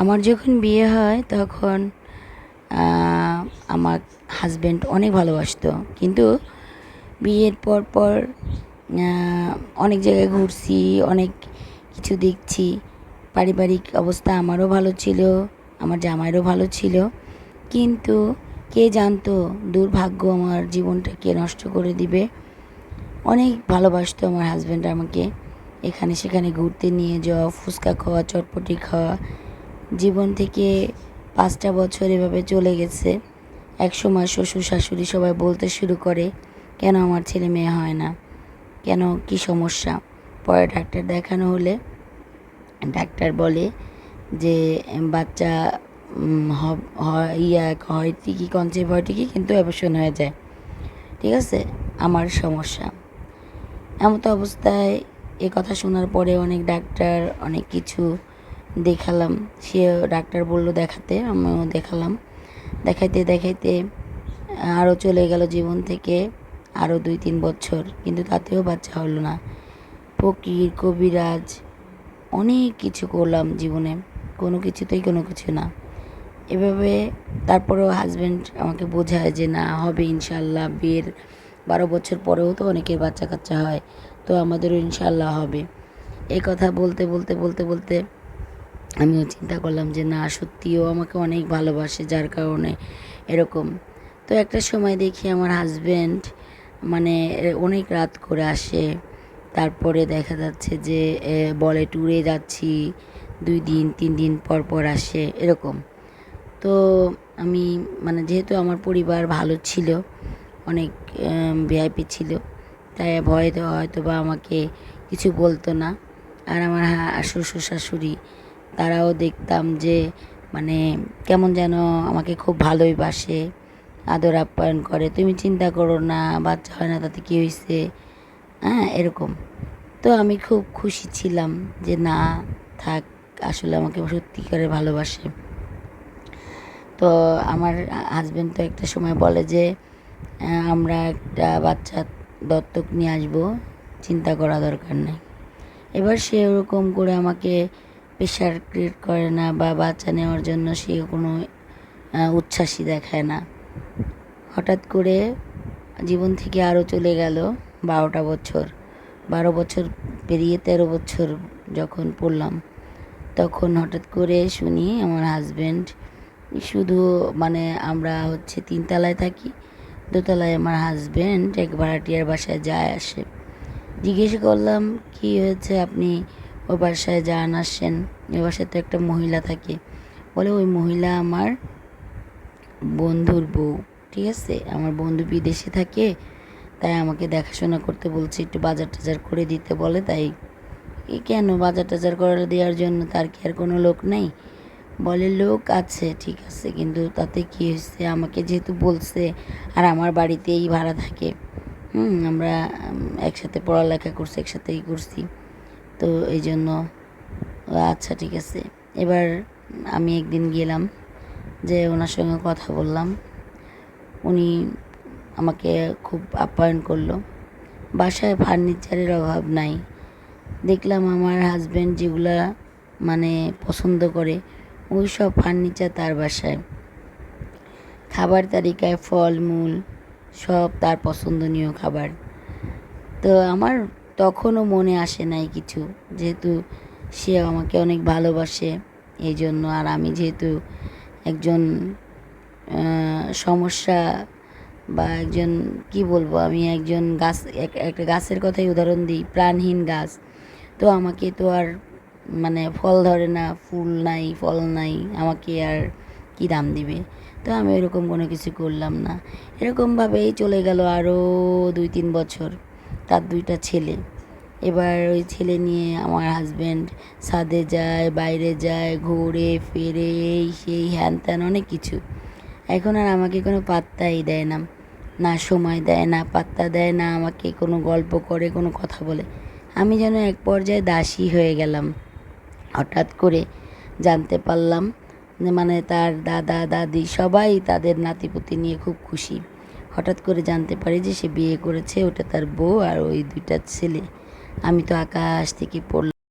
আমার যখন বিয়ে হয়, তখন আমার হাজব্যান্ড অনেক ভালোবাসতো। কিন্তু বিয়ের পর পর অনেক জায়গায় ঘুরছি, অনেক কিছু দেখছি। পারিবারিক অবস্থা আমারও ভালো ছিল, আমার জামাইরও ভালো ছিল। কিন্তু কে জানতো, দুর্ভাগ্য আমার জীবনটাকে নষ্ট করে দিবে। অনেক ভালোবাসতো আমার হাজব্যান্ড আমাকে। এখানে সেখানে ঘুরতে নিয়ে যাওয়া, ফুচকা খাওয়া, চটপটি খাওয়া জীবন থেকে পাঁচটা বছর এভাবে চলে গেছে। এক সময় শ্বশুর শাশুড়ি সবাই বলতে শুরু করে, কেন আমার ছেলে মেয়ে হয় না? কেন কি সমস্যা? পরে ডাক্তার দেখানো হলে ডাক্তার বলে যে, বাচ্চা ইয়া হয় ঠিকই কনসেপ্ট হয় ঠিকই কিন্তু অ্যাবর্শন হয়ে যায়। ঠিক আছে? আমার সমস্যা। এমতো অবস্থায় এ কথা শোনার পরে অনেক ডাক্তার, অনেক কিছু দেখালাম। সে ডাক্তার বলল দেখাতে, আমিও দেখালাম। দেখাইতে দেখাইতে আরও চলে গেল জীবন থেকে আরও দুই তিন বছর, কিন্তু তাতেও বাচ্চা হলো না। ফকির, কবিরাজ, অনেক কিছু করলাম জীবনে, কোনো কিছুতেই কোনো কিছু না। এভাবে তারপরেও হাজব্যান্ড আমাকে বোঝায় যে না, হবে ইনশাল্লাহ, বিয়ের বারো বছর পরেও তো অনেকের বাচ্চা কাচ্চা হয়, তো আমাদেরও ইনশাল্লাহ হবে। এই কথা বলতে বলতে বলতে বলতে আমিও চিন্তা করলাম যে, না সত্যিও আমাকে অনেক ভালোবাসে যার কারণে। এরকম। তো একটা সময় দেখি আমার হাজব্যান্ড মানে অনেক রাত করে আসে। তারপরে দেখা যাচ্ছে যে বলে ট্যুরে যাচ্ছি, দুই দিন, তিন দিন পর পর আসে, এরকম। তো আমি মানে যেহেতু আমার পরিবার ভালো ছিল, অনেক ভিআইপি ছিল, তাই ভয়তে হয়তো বা আমাকে কিছু বলতো না। আর আমার শ্বশুর শাশুড়ি তারাও দেখতাম যে মানে কেমন যেন আমাকে খুব ভালোই বাসে, আদর আপ্যায়ন করে। তুমি চিন্তা করো না, বাচ্চা হয় না, তাতে কী হয়েছে হ্যাঁ এরকম। তো আমি খুব খুশি ছিলাম যে, না, থাক, আসলে আমাকে সত্যি করে ভালোবাসে। তো আমার হাজব্যান্ড তো একটা সময় বলে যে আমরা একটা বাচ্চা দত্তক নিয়ে আসব, চিন্তা করা দরকার নেই। এবার সে ওরকম করে আমাকে প্রেশার ক্রিয়েট করে না বা বাচ্চা নেওয়ার জন্য সে কোনো উচ্ছ্বাসই দেখায় না। হঠাৎ করে জীবন থেকে আরও চলে গেল বারোটা বছর। বারো বছর পেরিয়ে তেরো বছর যখন পড়লাম, তখন হঠাৎ করে শুনি আমার হাজব্যান্ড শুধু মানে আমরা হচ্ছে তিনতলায় থাকি, দোতলায় আমার হাজব্যান্ড এক ভাড়াটিয়ার বাসায় যায় আসে। জিজ্ঞেস করলাম, কি হয়েছে? আপনি ওই বাসায় যান, আসেন। ওই বাসায় তো একটা মহিলা থাকে। বলে, ওই মহিলা আমার বন্ধুর বউ, ঠিক আছে? আমার বন্ধু বিদেশে থাকে, তাই আমাকে দেখাশোনা করতে বলছে, একটু বাজার টাজার করে দিতে বলে তাই। কেন বাজার টাজার করে দেওয়ার জন্য তার কি আর কোনো লোক নেই? বলে, লোক আছে, ঠিক আছে, কিন্তু তাতে কি হয়েছে? আমাকে যেহেতু বলছে, আর আমার বাড়িতেই ভাড়া থাকে। হুম, আমরা একসাথে পড়ালেখা করছি, একসাথেই করছি তো এই জন্য আচ্ছা ঠিক আছে। এবার আমি একদিন গেলাম যে ওনার সঙ্গে কথা বললাম। উনি আমাকে খুব আপ্যায়ন করল। বাসায় ফার্নিচারের অভাব নাই। দেখলাম আমার হাজব্যান্ড যেগুলা মানে পছন্দ করে, ওই সব ফার্নিচার তার বাসায়। খাবার তালিকায় ফলমূল সব তার পছন্দনীয় খাবার। তো আমার তখনও মনে আসে নাই কিছু। যেহেতু সে আমাকে অনেক ভালোবাসে এই জন্য আর আমি যেহেতু একজন সমস্যা বা একজন, কি বলব, আমি একজন গাছ, এক- একটা গাছের কথাই উদাহরণ দিই, প্রাণহীন গাছ, তো আমাকে তো আর মানে ফল ধরে না, ফুল নাই, ফল নাই, আমাকে আর কি দাম দিবে? তো আমি এরকম কোনো কিছু করলাম না। এরকমভাবেই চলে গেল আরও দুই তিন বছর। তার দুইটা ছেলে। এবার ওই ছেলে নিয়ে আমার হাজব্যান্ড ছাদে যায়, বাইরে যায়, ঘুরে, ফেরে, এই সেই, হ্যান ত্যান অনেক কিছু। এখন আর আমাকে কোনো পাত্তাই দেয় না। না সময় দেয়, না পাত্তা দেয়, না আমাকে কোনো গল্প করে, কোনো কথা বলে। আমি যেন এক পর্যায়ে দাসী হয়ে গেলাম। হঠাৎ করে জানতে পারলাম মানে তার দাদা, দাদি সবাই তাদের নাতিপুতি নিয়ে খুব খুশি। হঠাৎ করে জানতে পারি যে সে বিয়ে করেছে, ওটা তার বউ আর ওই দুইটা ছেলে। আমি তো আকাশ থেকে পড়লাম।